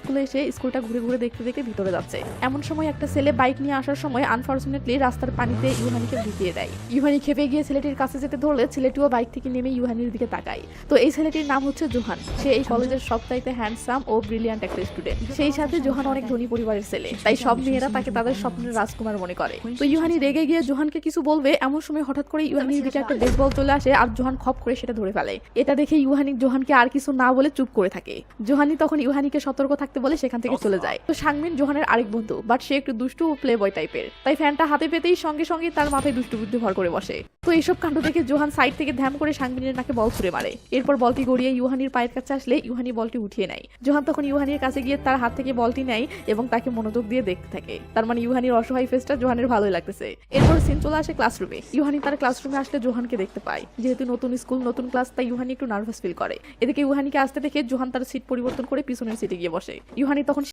স্কুলে এসে স্কুলটা ঘুরে ঘুরে দেখতে দেখতে ভিতরে যাচ্ছে। এমন সময় একটা ছেলে বাইক নিয়ে আসার সময় আনফরচুনেটলি রাস্তার পানিতে ইউহানিকে ঢুকিয়ে দেয়। ইউহানি খেপে গিয়ে ছেলেটির কাছে যেতে ধরলে ছেলেটিও বাইক থেকে নেমে ইউহানির দিকে তাকায়। তো এই ছেলেটির নাম হচ্ছে জোহান। সে এই কলেজের সবচাইতে হ্যান্ডসাম ও ব্রিলিয়ান্ট একটা স্টুডেন্ট সেই সাথে জোহান অনেক ধনী পরিবারের ছেলে। তাই সব মেয়েরা তাকে তাদের স্বপ্নের রাজকুমার মনে করে। তো ইউহানি রেগে গিয়ে জোহানকে কিছু বলবে, এমন সময় হঠাৎ করে ইউহানির দিকে একটা বেসবল চলে আসে আর জোহান খপ করে সেটা ধরে ফেলে। এটা দেখে ইউহানি জোহানকে আর কিছু না বলে চুপ করে থাকে। জোহানি তখন ইউহানিকে সতর্ক থাকতে বলে সেখান থেকে চলে যায়। তো সাংমিন জোহানের আরেক বন্ধু বাট সে একটু দুষ্টু ও প্লে বয় টাইপের তাই ফ্যানটা হাতে পেতেই সঙ্গে সঙ্গে তার মাথায় দুষ্টু বুদ্ধি ভর করে বসে। তো এইসব কাণ্ড দেখে জোহান সাইড থেকে ধ্যাম করে সাংমিনের নাকে বল ছুড়ে মারে। এরপর বলটি গড়িয়ে ইউহানির পায়ের কাছে আসলে ইউহানি বলটি উঠিয়ে নেয়। জোহান তখন ইউহানির কাছে গিয়ে তার হাত থেকে বলটি নেয় এবং তাকে মনোযোগ দিয়ে দেখতে থাকে। তার মানে ইউহানির অসহায় ফেসটা জোহানের ভালোই লাগতেছে। এরপর সিন চলে আসে ক্লাসরুমে ইউহানি তার ক্লাসরুমে আসলে জোহানকে দেখতে পায়। যেহেতু নতুন স্কুল নতুন ক্লাস তাই ইউহানি একটু নার্ভাস ফিল করে। এদিকে ইউহানিকে আসতে দেখে জোহান তার সিট পরিবর্তন করে পিছনের সিটে গিয়ে বসে। ইউহানি তখন